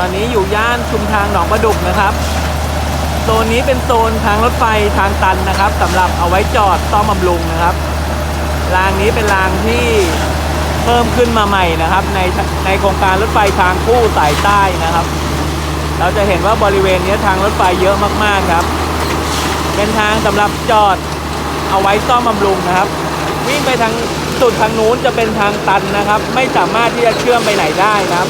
อนนี้อยู่ย่านชุมทางหนองประดุกนะครับโซนนี้เป็นโซนทางรถไฟทางตันนะครับสำหรับเอาไว้จอดซ่อมบำรุงนะครับรางนี้เป็นรางที่เพิ่มขึ้นมาใหม่นะครับ ในในโครงการรถไฟทางคู่สายใต้นะครับ เราจะเห็นว่าบริเวณนี้ทางรถไฟเยอะมากๆครับ เป็นทางสำหรับจอดเอาไว้ซ่อมบำรุงนะครับ วิ่งไปทางสุดทางนู้นจะเป็นทางตันนะครับ ไม่สามารถที่จะเชื่อมไปไหนได้นะครับ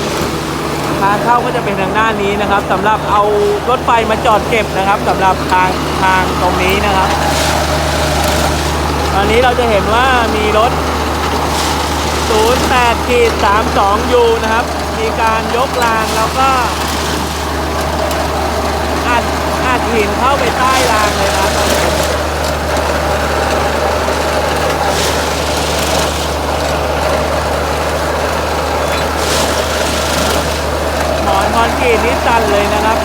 ทางเข้าก็จะเป็นทางด้านนี้นะครับสำหรับเอารถไฟมาจอดเก็บนะครับสำหรับทางทางตรงนี้นะครับ ตอนนี้เราจะเห็นว่ามีรถ 08ขีด32 U นะครับ มีการยกรางแล้วก็อัดอัดหินเข้าไปใต้รางเลยนะครับตอนนี้หมอ นคอนกรีตนี่ตันเลยนะครับ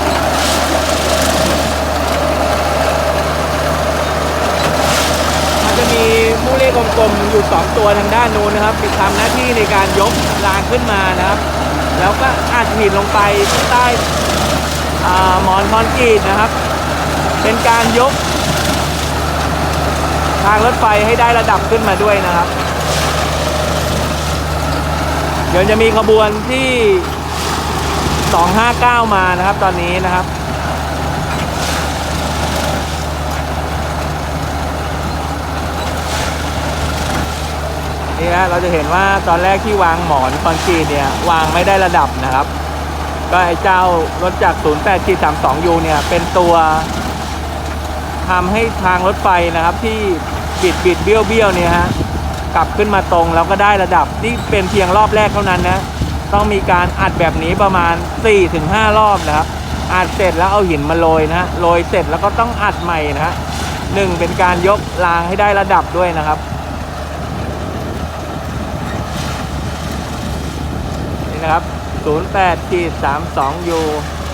มันจะมีมูเล่กลมๆอยู่ 2 ตัวทางด้านนู้นนะครับทำหน้าที่ในการยกรางขึ้นมานะครับ แล้วก็อัดหินลงไปที่ใต้หมอนคอนกรีตนะครับ เป็นการยก ทางรถไฟให้ได้ระดับขึ้นมาด้วยนะครับ เดี๋ยวจะมีขบวนที่ 259 มานะครับตอนนี้นะครับนี่ฮะเราจะเห็นว่าตอนแรกที่วางหมอนคอนกรีตเนี่ยวางไม่ได้ระดับนะครับ ก็ไอ้เจ้ารถจาก 08 32 U เนี่ยเป็นตัวทำให้ทางรถไฟนะครับที่บิดบิดเบี้ยวเบี้ยวเนี่ยฮะกลับขึ้นมาตรงแล้วก็ได้ระดับนี่เป็นเพียงรอบแรกเท่านั้นนะ ต้องมีการอัดแบบนี้ประมาณ 4-5 รอบนะครับ อัดเสร็จแล้วเอาหินมาโรยนะฮะ โรยเสร็จแล้วก็ต้องอัดใหม่นะฮะหนึ่งเป็นการยกรางให้ได้ระดับด้วยนะครับนี่นะครับ 08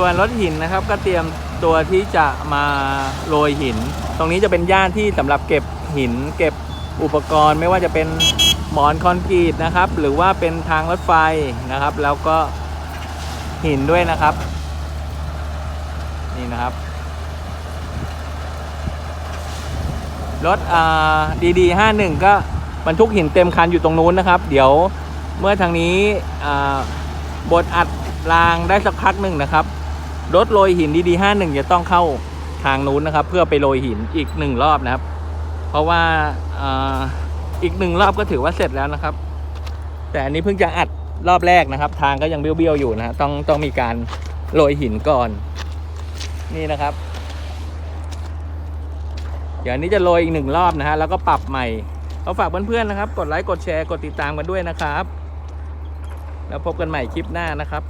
ส่วนรถหินนะครับก็เตรียมตัวที่จะมาโรยหิน ตรงนี้จะเป็นย่านที่สำหรับเก็บหิน เก็บอุปกรณ์ไม่ว่าจะเป็นหมอนคอนกรีตนะครับ หรือว่าเป็นทางรถไฟนะครับ แล้วก็หินด้วยนะครับ นี่นะครับ รถอ่าดีดีห้าหนึ่งก็บรรทุกหินเต็มคันอยู่ตรงนู้นนะครับ เดี๋ยวเมื่อทางนี้อ่าบดอัดรางได้สักพักหนึ่งนะครับ รถโรยหินดีๆห้าหนึ่งจะต้องเข้าทางนู้นนะครับ เพื่อไปโรยหินอีกหนึ่งรอบนะครับ เพราะว่าอ,อีกหนึ่งรอบก็ถือว่าเสร็จแล้วนะครับ แต่อันนี้เพิ่งจะอัดรอบแรกนะครับ ทางก็ยังเบี้ยวๆอยู่นะฮะต้องต้องมีการโรยหินก่อน นี่นะครับ เดี๋ยวนนี้จะโรยอีกหนึ่งรอบนะฮะแล้วก็ปรับใหม่ก็ฝากเพื่อนๆนะครับ กดไลค์กดแชร์กดติดตามกันด้วยนะครับ แล้วพบกันใหม่คลิปหน้านะครับ